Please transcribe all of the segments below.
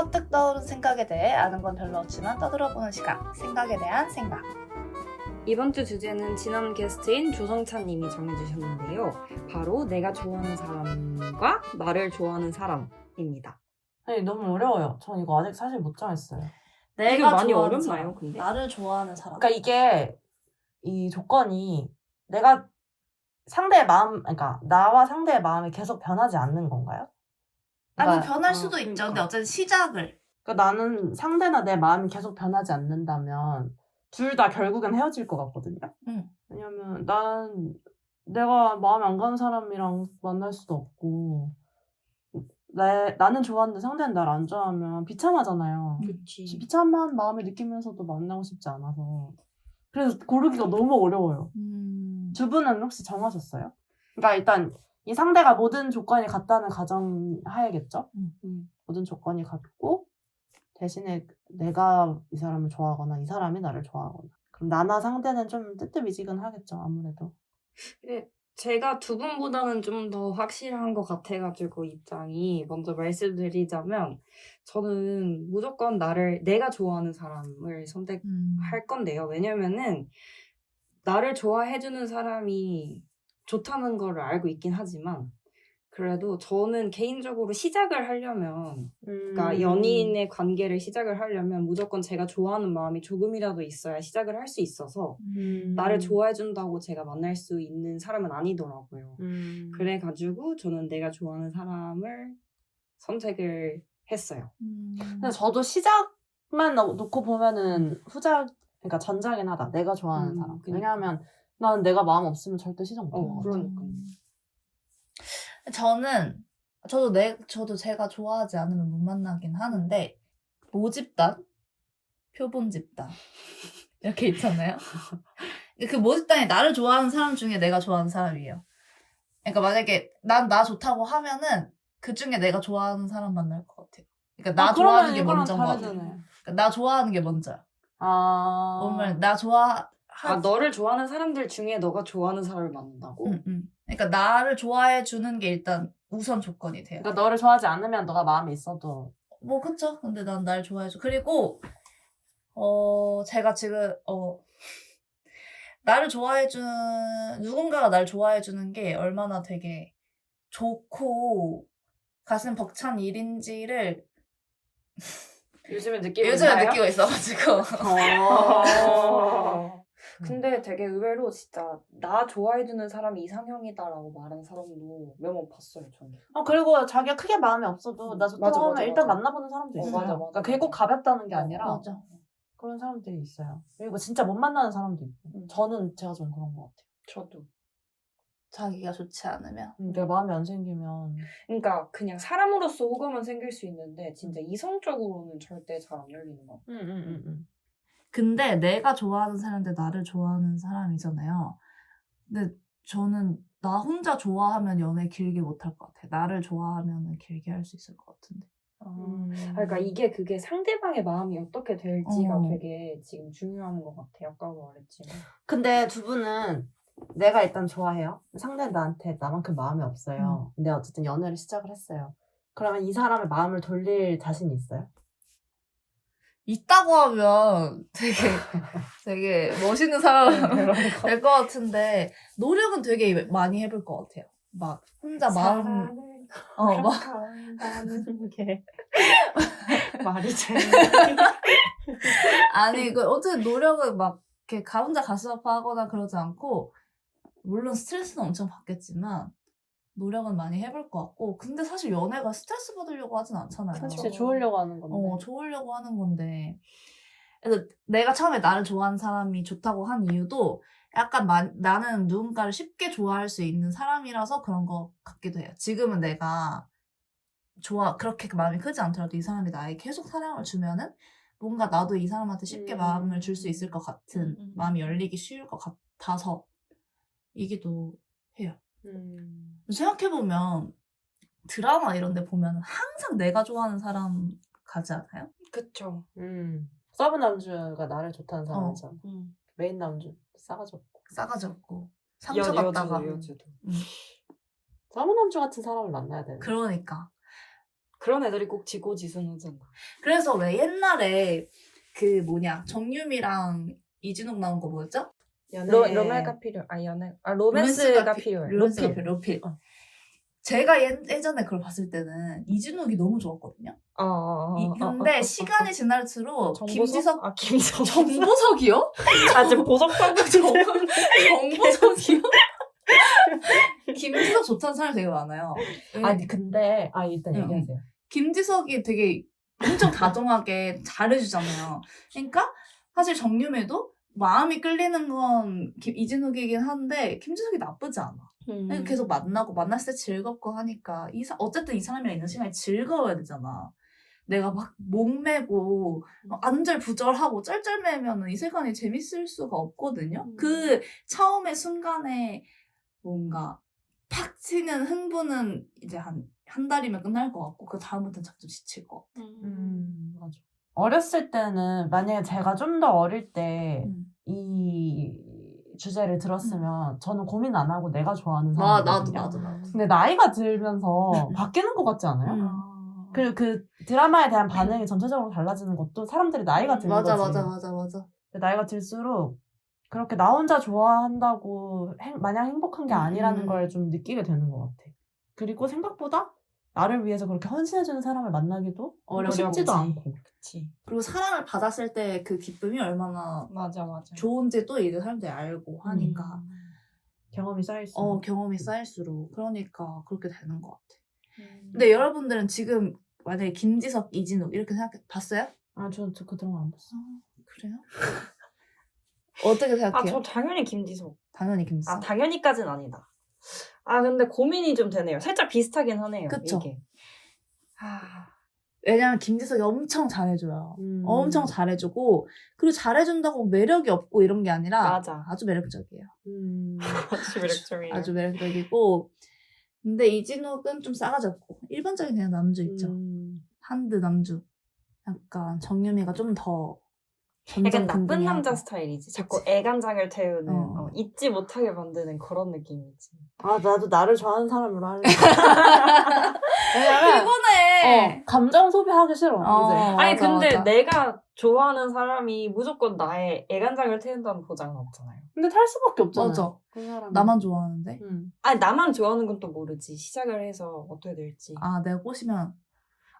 퍼뜩 떠오른 생각에 대해 아는 건 별로 없지만 떠들어보는 시간. 생각에 대한 생각. 이번 주 주제는 지난 게스트인 조성찬님이 정해주셨는데요. 바로 내가 좋아하는 사람과 나를 좋아하는 사람입니다. 아니 너무 어려워요. 전 이거 아직 사실 못 정했어요. 이게 많이 좋아하는 어렵나요, 사람. 근데? 나를 좋아하는 사람. 그러니까 이게 이 조건이 내가 상대의 마음, 그러니까 나와 상대의 마음이 계속 변하지 않는 건가요? 아니 뭐 그러니까, 변할 어, 수도 있죠. 그러니까. 근데 어쨌든 시작을. 그러니까 나는 상대나 내 마음이 계속 변하지 않는다면 둘 다 결국엔 헤어질 것 같거든요. 응. 왜냐면 난 내가 마음에 안 가는 사람이랑 만날 수도 없고 내, 나는 좋아하는데 상대는 나를 안 좋아하면 비참하잖아요. 그치. 비참한 마음을 느끼면서도 만나고 싶지 않아서 그래서 고르기가 너무 어려워요. 음. 두 분은 혹시 정하셨어요? 그러니까 일단 이 상대가 모든 조건이 같다는 가정 하에겠죠. 음. 모든 조건이 같고 대신에 내가 이 사람을 좋아하거나 이 사람이 나를 좋아하거나 그럼 나나 상대는 좀 뜨뜻미지근하겠죠 아무래도. 제가 두 분보다는 좀 더 확실한 것 같아가지고 입장이 먼저 말씀드리자면 저는 무조건 나를 내가 좋아하는 사람을 선택할 음. 건데요. 왜냐면은 나를 좋아해주는 사람이 좋다는 걸 알고 있긴 하지만 그래도 저는 개인적으로 시작을 하려면 그러니까 음. 연인의 관계를 시작을 하려면 무조건 제가 좋아하는 마음이 조금이라도 있어야 시작을 할 수 있어서 음. 나를 좋아해 준다고 제가 만날 수 있는 사람은 아니더라고요. 음. 그래 가지고 저는 내가 좋아하는 사람을 선택을 했어요. 음. 근데 저도 시작만 놓- 놓고 보면은 후작 그러니까 전작이긴 하다. 내가 좋아하는 음, 사람. 그니까. 왜냐하면 나는 내가 마음 없으면 절대 시작 못 어. 그러니까. 저는 저도 내 저도 제가 좋아하지 않으면 못 만나긴 하는데 모집단, 표본 집단 이렇게 있잖아요. 그 모집단이 나를 좋아하는 사람 중에 내가 좋아하는 사람이에요. 그러니까 만약에 난 나 좋다고 하면은 그 중에 내가 좋아하는 사람 만날 것 같아요. 그러니까 나 아, 좋아하는 게 먼저인 것 같아요. 그러니까 나 좋아하는 게 먼저야. 아. 보면 나 좋아 아 너를 좋아하는 사람들 중에 너가 좋아하는 사람을 만난다고? 응, 응. 그러니까 나를 좋아해 주는 게 일단 우선 조건이 돼요. 그러니까 너를 좋아하지 않으면 너가 마음에 있어도 뭐 그쵸. 근데 난 날 좋아해 줘. 그리고 어 제가 지금 어 나를 좋아해 주는 누군가가 날 좋아해 주는 게 얼마나 되게 좋고 가슴 벅찬 일인지를 요즘에 느끼고 요즘에 있나요? 느끼고 있어가지고 어. 근데 되게 의외로 진짜 나 좋아해주는 사람이 이상형이다라고 말하는 사람도 몇 번 봤어요 저는. 어 그리고 자기가 크게 마음이 없어도 나 좋다고 맞아, 하면 맞아, 일단 맞아. 만나보는 사람도 어, 있어요. 맞아, 맞아, 그러니까 맞아. 그게 꼭 가볍다는 게 아니라 맞아. 그런 사람들이 있어요. 그리고 진짜 못 만나는 사람도 있고. 음. 저는 제가 좀 그런 것 같아요. 저도. 자기가 좋지 않으면 음, 내 마음이 안 생기면 그러니까 그냥 사람으로서 호감은 생길 수 있는데 진짜 이성적으로는 절대 잘 안 열리는 것 같아요. 응응응응. 근데 내가 좋아하는 사람인데 나를 좋아하는 사람이잖아요. 근데 저는 나 혼자 좋아하면 연애 길게 못 할 것 같아. 나를 좋아하면 길게 할 수 있을 것 같은데. 음. 그러니까 이게 그게 상대방의 마음이 어떻게 될지가 어. 되게 지금 중요한 것 같아요. 아까도 말했지만. 근데 두 분은 내가 일단 좋아해요. 상대는 나한테 나만큼 마음이 없어요. 근데 어쨌든 연애를 시작을 했어요. 그러면 이 사람의 마음을 돌릴 자신이 있어요? 있다고 하면 되게 되게 멋있는 사람 그러니까. 될것 같은데 노력은 되게 많이 해볼 것 같아요. 막 혼자 마음 어, 막 한다는 게 말이 제 아니 그 어쨌든 노력은 막 이렇게 가 혼자 가슴 아파하거나 그러지 않고 물론 스트레스는 엄청 받겠지만 노력은 많이 해볼 것 같고 근데 사실 연애가 스트레스 받으려고 하진 않잖아요. 진짜 좋으려고 하는 건데. 어, 좋으려고 하는 건데. 그래서 내가 처음에 나를 좋아하는 사람이 좋다고 한 이유도 약간 마- 나는 누군가를 쉽게 좋아할 수 있는 사람이라서 그런 것 같기도 해요. 지금은 내가 좋아, 그렇게 마음이 크지 않더라도 이 사람이 나에게 계속 사랑을 주면은 뭔가 나도 이 사람한테 쉽게 음. 마음을 줄 수 있을 것 같은, 음, 음. 마음이 열리기 쉬울 것 같아서 이기도 해요. 음. 생각해보면 드라마 이런 데 보면 항상 내가 좋아하는 사람 가지 않아요? 그쵸. 음. 서브 남주가 나를 좋다는 사람이잖아. 음. 메인 남주 싸가지 없고. 싸가지 없고 여- 상처받다가 여주도, 여주도. 서브 남주 같은 사람을 만나야 되는. 그러니까 그런 애들이 꼭 지고지순하잖아. 그래서 왜 옛날에 그 뭐냐 정유미랑 이진욱 나온 거 뭐였죠? 연애 로, 로멜가 필요, 아 연애, 아 로맨스가 피- 필요해. 로맨스가 로필. 어. 제가 예, 예전에 그걸 봤을 때는 이진욱이 너무 좋았거든요. 어, 어, 어, 이- 어, 근데 어, 어, 시간이 어. 지날수록 정보석? 김지석 아 김지석. 정보석이요? 아 지금 보석하고 정- 정보석이요? 김지석 좋다는 사람이 되게 많아요. 아니 근데 아 일단 응, 얘기하세요. 김지석이 되게 엄청 다정하게 잘해주잖아요. 그러니까 사실 정유미도 마음이 끌리는 건 김- 이진욱이긴 한데 김지석이 나쁘지 않아. 음. 그냥 계속 만나고 만났을 때 즐겁고 하니까 이 사- 어쨌든 이 사람이랑 있는 시간이 즐거워야 되잖아. 내가 막 목매고 막 안절부절하고 쩔쩔매면은 이 시간이 재밌을 수가 없거든요. 음. 그 처음에 순간에 뭔가 팍 튀는 흥분은 이제 한 한 달이면 끝날 것 같고 그 다음부터는 자꾸 지칠 것 같아. 음 맞아. 어렸을 때는 만약에 제가 좀 더 어릴 때 음. 이 주제를 들었으면 저는 고민 안 하고 내가 좋아하는 아, 사람이거든요. 나도, 나도, 나도. 근데 나이가 들면서 바뀌는 것 같지 않아요? 음. 아. 그리고 그 드라마에 대한 반응이 전체적으로 달라지는 것도 사람들이 나이가 맞아, 거지. 맞아, 맞아, 맞아. 근데 나이가 들수록 그렇게 나 혼자 좋아한다고 행- 마냥 행복한 게 아니라는 음. 걸좀 느끼게 되는 것 같아. 그리고 생각보다 나를 위해서 그렇게 헌신해주는 사람을 만나기도 어렵지. 쉽지도 않고. 그치. 그리고 사랑을 받았을 때 그 기쁨이 얼마나 맞아 맞아. 좋은지 또 이제 사람들이 알고 하니까 음. 경험이 쌓일수록. 어 경험이 쌓일수록 그러니까 그렇게 되는 것 같아. 음. 근데 여러분들은 지금 만약에 김지석, 이진욱 이렇게 생각해 봤어요? 아, 저, 저그 드라마 안 봤어. 그래요? 어떻게 아, 생각해요? 저 당연히 김지석. 당연히 김지석. 아, 당연히까진 아니다. 아, 근데 고민이 좀 되네요. 살짝 비슷하긴 하네요. 그쵸. 이게. 아, 왜냐면 김지석이 엄청 잘해줘요. 음. 엄청 잘해주고 그리고 잘해준다고 매력이 없고 이런 게 아니라 맞아. 아주 매력적이에요. 음. 아주 매력적이에요. 아주 매력적이고 근데 이진욱은 좀 싸가지 없고 일반적인 그냥 남주 있죠. 음. 한드 남주. 약간 정유미가 좀 더 약간 나쁜 남자. 스타일이지. 자꾸 애간장을 태우는, 어. 어, 잊지 못하게 만드는 그런 느낌이지. 아, 나도 나를 좋아하는 사람으로 할래. 왜냐면, 그거네. 어, 감정 소비하기 싫어, 어. 이제. 아니, 맞아, 근데 맞아. 내가 좋아하는 사람이 무조건 나의 애간장을 태운다는 보장은 없잖아요. 근데 탈 수밖에 없잖아. 맞아. 그 사람. 나만 좋아하는데. 음. 아니, 나만 좋아하는 건 또 모르지. 시작을 해서 어떻게 될지. 아 내가 꼬시면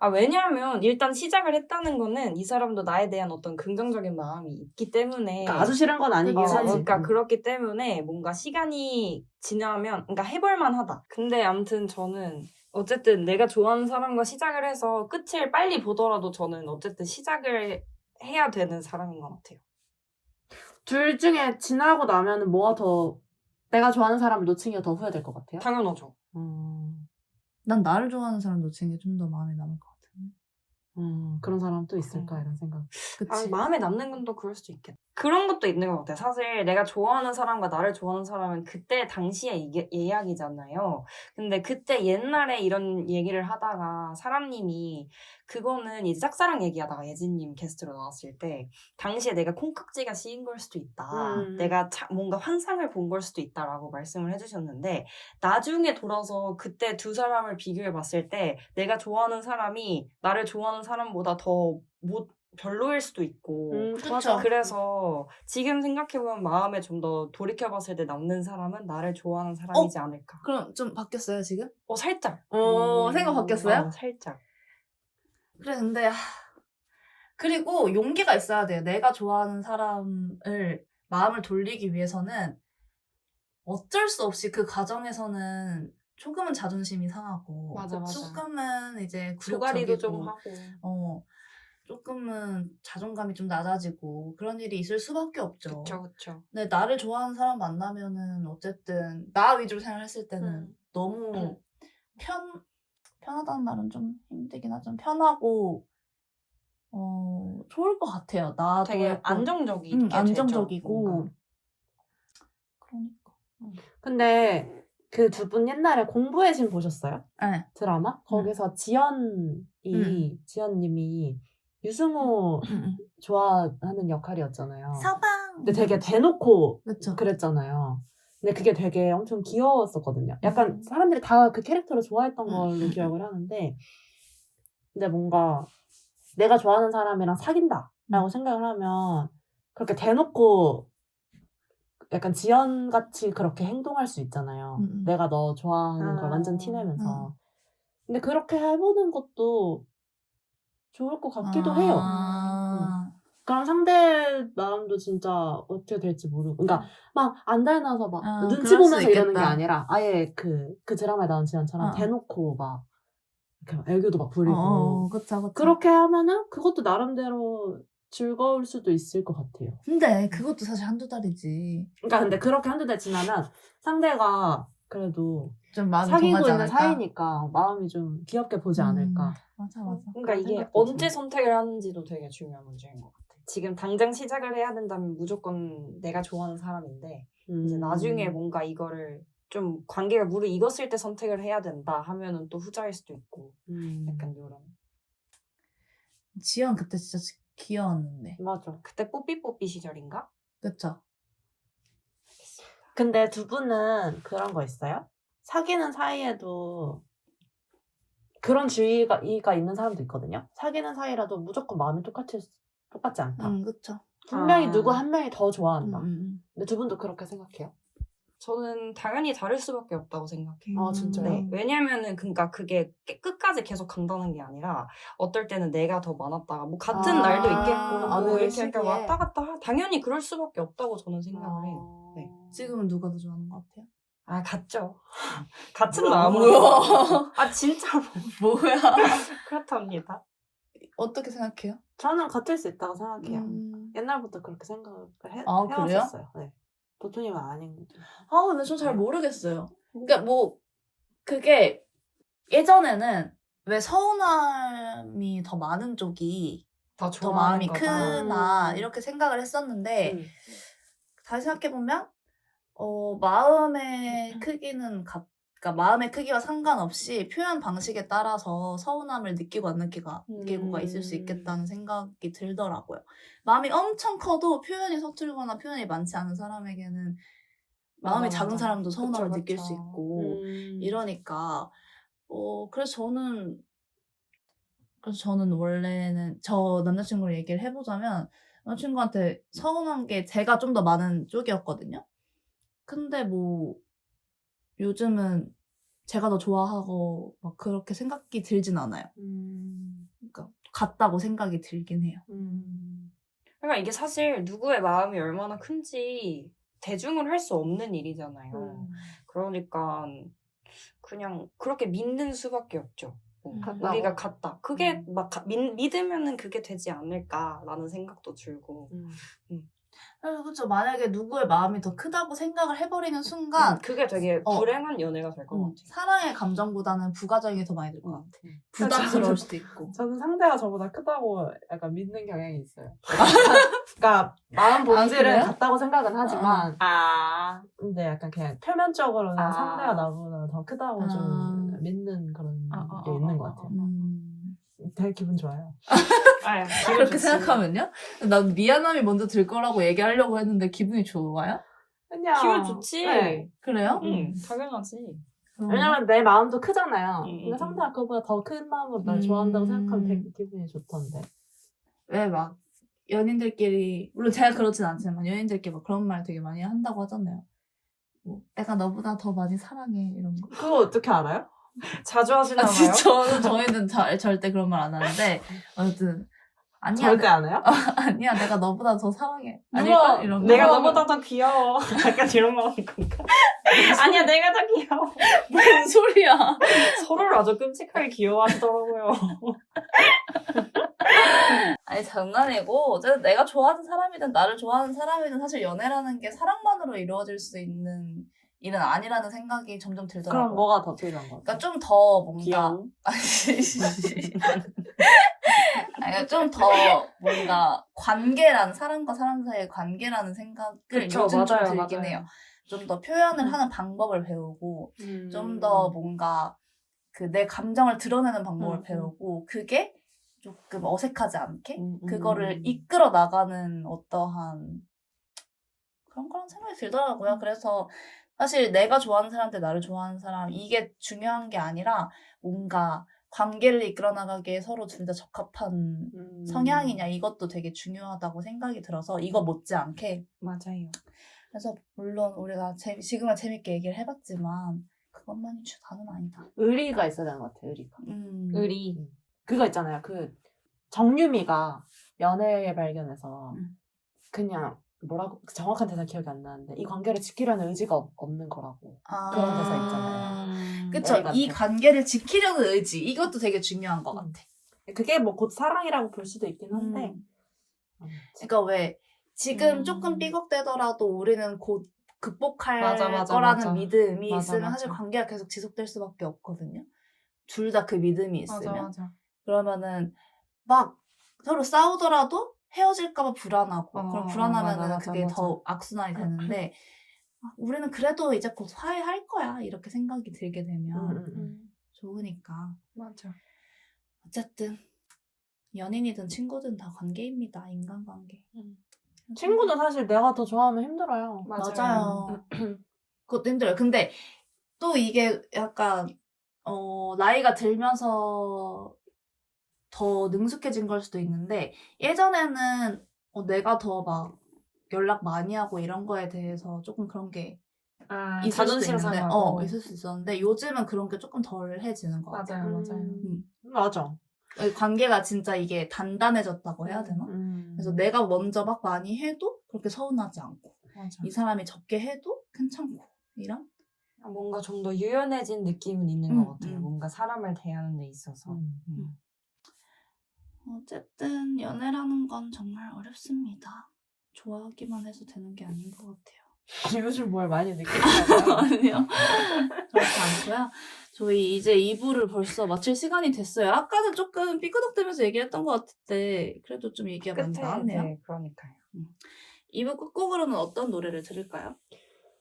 아, 왜냐하면 일단 시작을 했다는 거는 이 사람도 나에 대한 어떤 긍정적인 마음이 있기 때문에. 그러니까 아주 싫은 건 아니긴 어, 하지. 그러니까 음. 그렇기 때문에 뭔가 시간이 지나면, 그러니까 해볼만 하다. 근데 아무튼 저는 어쨌든 내가 좋아하는 사람과 시작을 해서 끝을 빨리 보더라도 저는 어쨌든 시작을 해야 되는 사람인 것 같아요. 둘 중에 지나고 나면은 뭐가 더 내가 좋아하는 사람을 놓친 게 더 후회될 것 같아요? 당연하죠. 음, 난 나를 좋아하는 사람 놓치는 게좀 더 마음에 남을 것 같은데. 음, 그런 사람 또 있을까 음. 이런 생각. 그치? 아, 마음에 남는 건또 그럴 수도 있겠다. 그런 것도 있는 것 같아요. 사실 내가 좋아하는 사람과 나를 좋아하는 사람은 그때 당시의 이야기잖아요. 근데 그때 옛날에 이런 얘기를 하다가 사람님이 그거는 이제 짝사랑 얘기하다가 예진님 게스트로 나왔을 때 당시에 내가 콩깍지가 씌인 걸 수도 있다. 음. 내가 자- 뭔가 환상을 본 걸 수도 있다라고 말씀을 해주셨는데 나중에 돌아서 그때 두 사람을 비교해 봤을 때 내가 좋아하는 사람이 나를 좋아하는 사람보다 더못 별로일 수도 있고 음. 맞아. 그래서 지금 생각해보면 마음에 좀 더 돌이켜봤을 때 남는 사람은 나를 좋아하는 사람이지 않을까. 그럼 좀 바뀌었어요 지금? 어 살짝. 어 음. 생각 바뀌었어요? 어, 살짝. 그래 근데 하... 그리고 용기가 있어야 돼요. 내가 좋아하는 사람을 마음을 돌리기 위해서는 어쩔 수 없이 그 과정에서는 조금은 자존심이 상하고 맞아, 맞아. 조금은 이제 조가리도 좀 하고. 어 조금은 자존감이 좀 낮아지고 그런 일이 있을 수밖에 없죠. 그쵸 그쵸. 근데 나를 좋아하는 사람 만나면은 어쨌든 나 위주로 생각했을 때는 음. 너무 편 편하다는 말은 좀 힘들긴 하지만 편하고 어 좋을 것 같아요. 나도 되게 약간- 안정적이게 음, 안정적이고 뭔가. 그러니까 근데 그 두 분 옛날에 공부의 신 보셨어요? 네. 드라마? 거기서 지연이 음. 지연님이 유승우 좋아하는 역할이었잖아요. 서방 근데 되게 대놓고 그렇죠. 그랬잖아요. 근데 그게 되게 엄청 귀여웠었거든요. 약간 음. 사람들이 다 그 캐릭터를 좋아했던 음, 걸로 음, 기억을 하는데 근데 뭔가 내가 좋아하는 사람이랑 사귄다라고 음. 생각을 하면 그렇게 대놓고 약간 지연 같이 그렇게 행동할 수 있잖아요. 음, 음. 내가 너 좋아하는 걸 아, 완전 티내면서. 음. 근데 그렇게 해보는 것도 좋을 것 같기도 해요. 아. 그럼 상대 마음도 진짜 어떻게 될지 모르고. 그러니까 막 안 달나서 막 아, 눈치 그럴 수 보면서 이러는 게 있겠다. 아니라 아예 그, 그 드라마에 나온 지연처럼 어. 대놓고 막 이렇게 막 애교도 막 부리고. 어, 그쵸, 그쵸. 그렇게 하면은 그것도 나름대로 즐거울 수도 있을 것 같아요. 근데 그것도 사실 한두 달이지. 그러니까 근데 그렇게 한두 달 지나면 상대가 그래도 좀 마음이 사귀고 있는 않을까? 사이니까 마음이 좀 귀엽게 보지 음, 않을까. 맞아, 맞아. 그러니까 이게 생각도 언제. 선택을 하는지도 되게 중요한 문제인 것 같아. 지금 당장 시작을 해야 된다면 무조건 내가 좋아하는 사람인데 이제 음. 나중에 뭔가 이거를 좀 관계가 무르익었을 때 선택을 해야 된다 하면은 또 후자일 수도 있고 음. 약간 이런 지연 그때 진짜 귀여웠는데. 맞아. 그때 뽀삐뽀삐 시절인가? 그쵸? 근데 두 분은 그런 거 있어요? 사귀는 사이에도 그런 주의가 이가 있는 사람도 있거든요. 사귀는 사이라도 무조건 마음이 똑같이 똑같지 않다. 응, 그쵸. 분명히 아. 누구 한 명이 더 음, 좋아한다. 음, 근데 두 분도 그렇게 생각해요? 저는 당연히 다를 수밖에 없다고 생각해요. 음. 아, 진짜요? 네. 왜냐면은 그러니까 그게 깨- 끝까지 계속 간다는 게 아니라 어떨 때는 내가 더 많았다가 뭐 같은 아, 날도 있겠고 어느 뭐 이렇게 시기에. 약간 왔다 갔다 하- 당연히 그럴 수밖에 없다고 저는 생각을 해요. 네. 지금은 누가 더 좋아하는 것 같아요? 아 같죠. 같은 마음으로. 아 진짜로 뭐야? 그렇답니다. 어떻게 생각해요? 저는 같을 수 있다고 생각해요. 음. 옛날부터 그렇게 생각을 해, 아? 해왔었어요. 네. 보통님은 아닌 거죠. 아, 근데 전 잘 모르겠어요. 그러니까 뭐 그게 예전에는 왜 서운함이 더 많은 쪽이 더, 더 마음이. 크나 음. 이렇게 생각을 했었는데 음. 다시 생각해 보면 어 마음의 크기는 같 그러니까 마음의 크기와 상관없이 표현 방식에 따라서 서운함을 느끼고 안 느끼가 느끼고가 있을 수 음. 있겠다는 생각이 들더라고요. 마음이 엄청 커도 표현이 서툴거나 표현이 많지 않은 사람에게는 마음이 맞아, 작은 맞아. 사람도 서운함을 그쵸, 느낄 그쵸. 수 있고 음. 이러니까 어 그래서 저는 그래서 저는 원래는 저 남자친구를 얘기를 해보자면 남자친구한테 서운한 게 제가 좀 더 많은 쪽이었거든요. 근데 뭐 요즘은 제가 더 좋아하고 막 그렇게 생각이 들진 않아요. 음. 그러니까 같다고 생각이 들긴 해요. 음. 그러니까 이게 사실 누구의 마음이 얼마나 큰지 대중을 할 수 없는 일이잖아요. 음. 그러니까 그냥 그렇게 믿는 수밖에 없죠. 뭐 음. 우리가 같다. 그게 음. 막 가- 믿, 믿으면은 그게 되지 않을까라는 생각도 들고. 음. 그래서 그쵸 만약에 누구의 마음이 더 크다고 생각을 해버리는 순간 그게 되게 어. 불행한 연애가 될 것 음, 같아요. 사랑의 감정보다는 부가적인 게 더 많이 들 것 같아. 음. 부담스러울 수도 있고. 저는 상대가 저보다 크다고 약간 믿는 경향이 있어요. 그러니까 마음 본질은 그래요? 같다고 생각은 하지만 아, 근데 약간 그냥 표면적으로는 아. 상대가 나보다 더 크다고 좀 아. 믿는 그런 아, 아, 게 아, 있는 아, 것 아, 같아요. 음. 되게 기분 좋아요. 아유, 기분 그렇게 좋지. 생각하면요? 난 미안함이 먼저 들 거라고 얘기하려고 했는데 기분이 좋아요? 그냥 기분 좋지. 네. 그래요? 응, 당연하지. 음. 왜냐면 내 마음도 크잖아요. 음, 근데 음. 상대가 그거보다 더 큰 마음으로 날 음. 좋아한다고 생각하면 되게 기분이 좋던데. 왜 막 연인들끼리 물론 제가 그렇진 않지만 연인들끼리 막 그런 말 되게 많이 한다고 하잖아요. 뭐 내가 너보다 더 많이 사랑해 이런 거. 그거 어떻게 알아요? 자주 하시나 아, 봐요. 진짜 저는 저희는 자- 절대 그런 말 안 하는데 어쨌든 아니야 절대 안 해요? 아니야 내가 너보다 더 사랑해 아닐까 이런 거. 내가 누가 너보다 더 귀여워. 약간 이런 거 하는 건가? 아니야, 내가 더 귀여워. 뭔 소리야? 서로를 아주 끔찍하게 귀여워하시더라고요. 아니 장난이고 어쨌든 내가 좋아하는 사람이든 나를 좋아하는 사람이든 사실 연애라는 게 사랑만으로 이루어질 수 있는 일은 아니라는 생각이 점점 들더라고요. 그럼 뭐가 더 필요한 거죠? 그러니까 좀 더 뭔가 귀여움? 아니 좀 더 뭔가 관계란 사람과 사람 사이의 관계라는 생각을 그쵸, 요즘 좀 맞아요, 들긴 맞아요. 해요. 좀 더 표현을 음. 하는 방법을 배우고 음. 좀 더 뭔가 그 내 감정을 드러내는 방법을 음, 음. 배우고 그게 조금 어색하지 않게 음, 음. 그거를 이끌어 나가는 어떠한 그런 거란 생각이 들더라고요. 그래서 사실 내가 좋아하는 사람한테 나를 좋아하는 사람 이게 중요한 게 아니라 뭔가 관계를 이끌어 나가기에 서로 둘 다 적합한 음. 성향이냐 이것도 되게 중요하다고 생각이 들어서 이거 못지않게 맞아요. 그래서 물론 우리가 재, 지금은 재밌게 얘기를 해봤지만 그것만이 주 다는 아니다. 의리가 있어야 되는 것 같아, 의리가. 음. 의리. 그거 있잖아요. 그 정유미가 연애 발견에서 음. 그냥 뭐라고 정확한 대사 기억이 안 나는데 이 관계를 지키려는 의지가 없- 없는 거라고. 아. 그런 대사 있잖아요. 음. 그쵸. 애가 이. 관계를 지키려는 의지 이것도 되게 중요한 것 음. 같아. 그게 뭐 곧 사랑이라고 볼 수도 있긴 한데. 음. 음. 그러니까 왜 지금 음. 조금 삐걱대더라도 우리는 곧 극복할 맞아, 맞아, 거라는 맞아. 믿음이 맞아, 있으면 사실. 관계가 계속 지속될 수밖에 없거든요. 둘 다 그 믿음이 있으면 맞아. 그러면은 막 서로 싸우더라도 헤어질까봐 불안하고 어, 그럼 어, 불안하면은 맞아, 맞아, 그게 맞아. 더 악순환이 되는데 아, 우리는 그래도 이제 곧 화해할 거야 이렇게 생각이 들게 되면 음, 음, 음. 음. 좋으니까 맞아. 어쨌든 연인이든 친구든 다 관계입니다 인간관계 음. 친구도 사실 내가 더 좋아하면 힘들어요. 맞아요. 그것도 힘들어요. 근데 또 이게 약간 어 나이가 들면서 더 능숙해진 걸 수도 있는데 예전에는 어, 내가 더 막 연락 많이 하고 이런 거에 대해서 조금 그런 게 아, 있을 수도 자존심 있는데 상하고. 어 있을 수 있었는데 요즘은 그런 게 조금 덜해지는 것 같아요. 맞아요, 맞아요. 음, 맞아. 관계가 진짜 이게 단단해졌다고 해야 되나? 음. 그래서 내가 먼저 막 많이 해도 그렇게 서운하지 않고 맞아. 이 사람이 적게 해도 괜찮고 이런 뭔가 좀 더 유연해진 느낌은 있는 음, 것 같아요. 음. 뭔가 사람을 대하는 데 있어서. 음. 음. 어쨌든 연애라는 건 정말 어렵습니다. 좋아하기만 해서 되는 게 아닌 것 같아요. 요즘 뭘 많이 느끼나요? 아니요. 그렇지 않고요. 저희 이제 2부를 벌써 마칠 시간이 됐어요. 아까는 조금 삐끄덕대면서 얘기했던 것 같은데 그래도 좀 얘기가 많이 끝에 나왔네요. 네, 그러니까요. 2부 끝곡으로는 어떤 노래를 들을까요?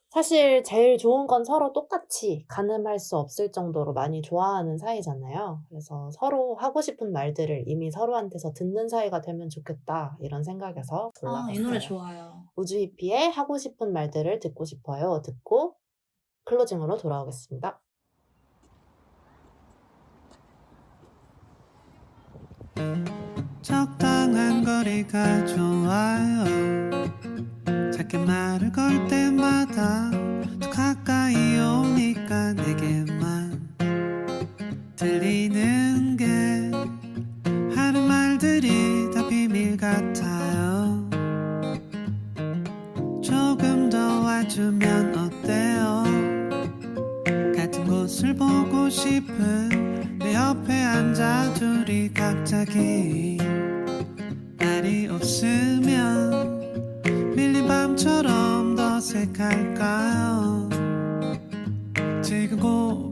사실 제일 좋은 건 서로 똑같이 가늠할 수 없을 정도로 많이 좋아하는 사이잖아요. 그래서 서로 하고 싶은 말들을 이미 서로한테서 듣는 사이가 되면 좋겠다 이런 생각에서 골라봤어요. 아, 이 노래 좋아요. 우주 이피의 하고 싶은 말들을 듣고 싶어요. 듣고 클로징으로 돌아오겠습니다. 적당한 거리가 좋아요 작게 말을 걸 때마다 더 가까이 오니까 내게만 들리는 게 하는 말들이 다 비밀 같아요. 조금 더 와주면 어때요? 같은 곳을 보고 싶은 내 옆에 앉아 둘이 갑자기 말이 없으면 밤처럼 더 어색할까요? 지금 고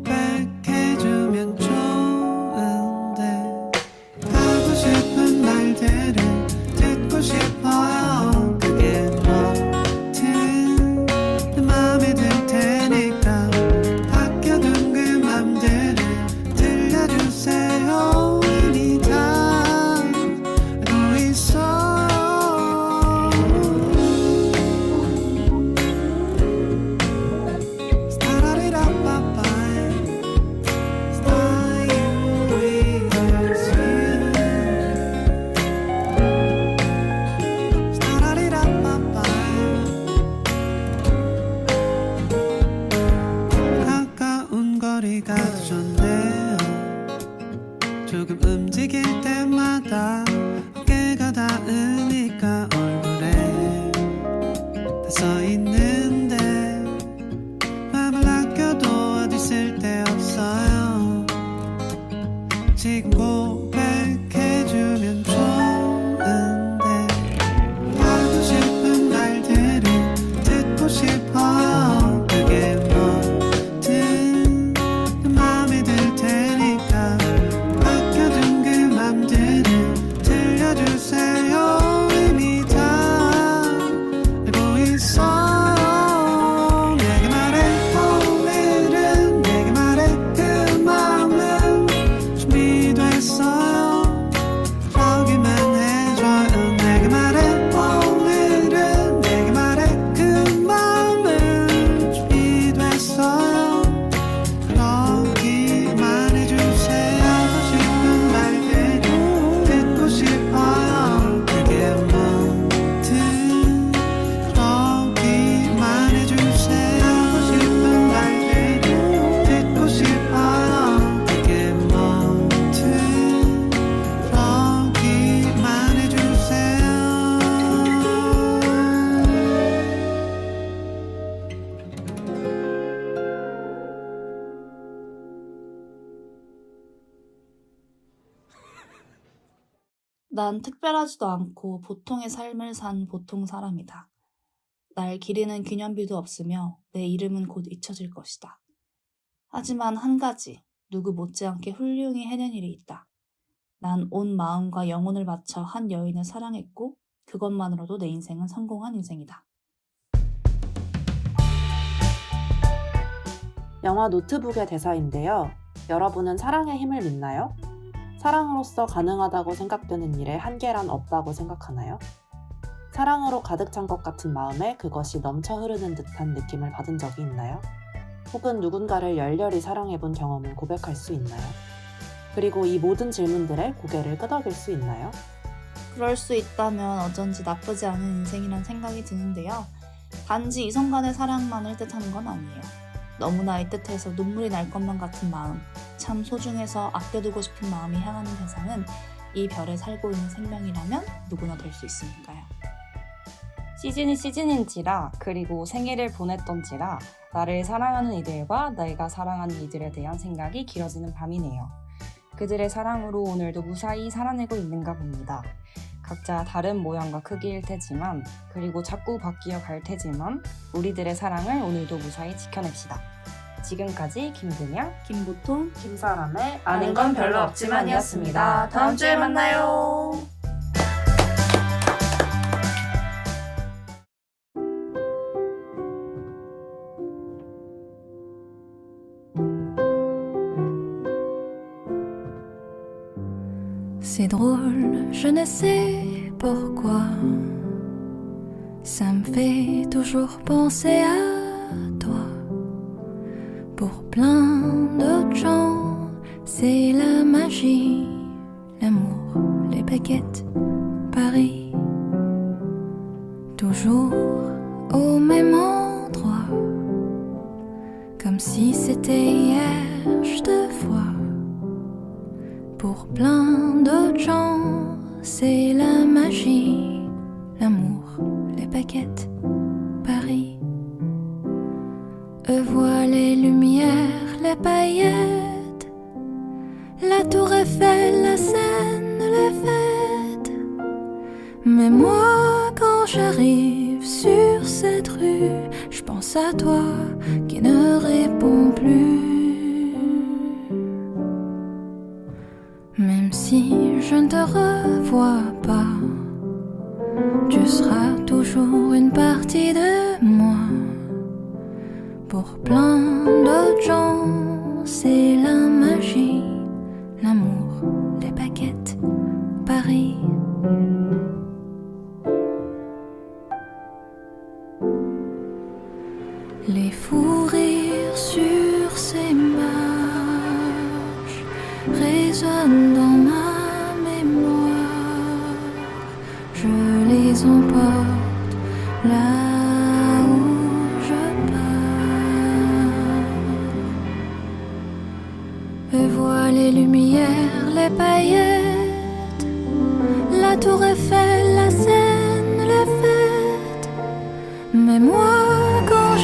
난 특별하지도 않고 보통의 삶을 산 보통 사람이다. 날 기리는 기념비도 없으며 내 이름은 곧 잊혀질 것이다. 하지만 한 가지, 누구 못지않게 훌륭히 해낸 일이 있다. 난 온 마음과 영혼을 바쳐 한 여인을 사랑했고, 그것만으로도 내 인생은 성공한 인생이다. 영화 노트북의 대사인데요. 여러분은 사랑의 힘을 믿나요? 사랑으로서 가능하다고 생각되는 일에 한계란 없다고 생각하나요? 사랑으로 가득 찬 것 같은 마음에 그것이 넘쳐 흐르는 듯한 느낌을 받은 적이 있나요? 혹은 누군가를 열렬히 사랑해본 경험을 고백할 수 있나요? 그리고 이 모든 질문들에 고개를 끄덕일 수 있나요? 그럴 수 있다면 어쩐지 나쁘지 않은 인생이란 생각이 드는데요. 단지 이성 간의 사랑만을 뜻하는 건 아니에요. 너무나 애틋해서 눈물이 날 것만 같은 마음, 참 소중해서 아껴두고 싶은 마음이 향하는 대상은 이 별에 살고 있는 생명이라면 누구나 될 수 있으니까요. 시즌이 시즌인지라 그리고 생일을 보냈던지라 나를 사랑하는 이들과 내가 사랑하는 이들에 대한 생각이 길어지는 밤이네요. 그들의 사랑으로 오늘도 무사히 살아내고 있는가 봅니다. 각자 다른 모양과 크기일 테지만 그리고 자꾸 바뀌어 갈 테지만 우리들의 사랑을 오늘도 무사히 지켜냅시다. 지금까지 김근양, 김보통, 김사람의 아는 건 별로 없지만이었습니다. 다음 주에 만나요. Je ne sais pourquoi. Ça me fait toujours penser à toi. Pour plein d'autres gens, c'est la magie, l'amour, les baguettes, Paris. Toujours au même endroit. Comme si c'était hier, je te vois. Pour plein d'autres gens, c'est la magie, l'amour, les baguettes, Paris. Eux voient les lumières, les paillettes, la tour Eiffel, la Seine, les fêtes. Mais moi, quand j'arrive sur cette rue, je pense à toi de moi. Pour plein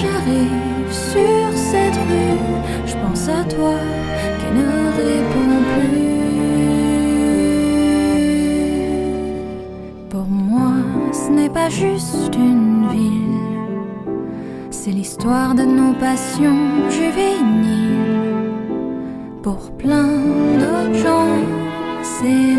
j'arrive sur cette rue, je pense à toi qui ne répond plus. Pour moi, ce n'est pas juste une ville, c'est l'histoire de nos passions juvéniles. Pour plein d'autres gens, c'est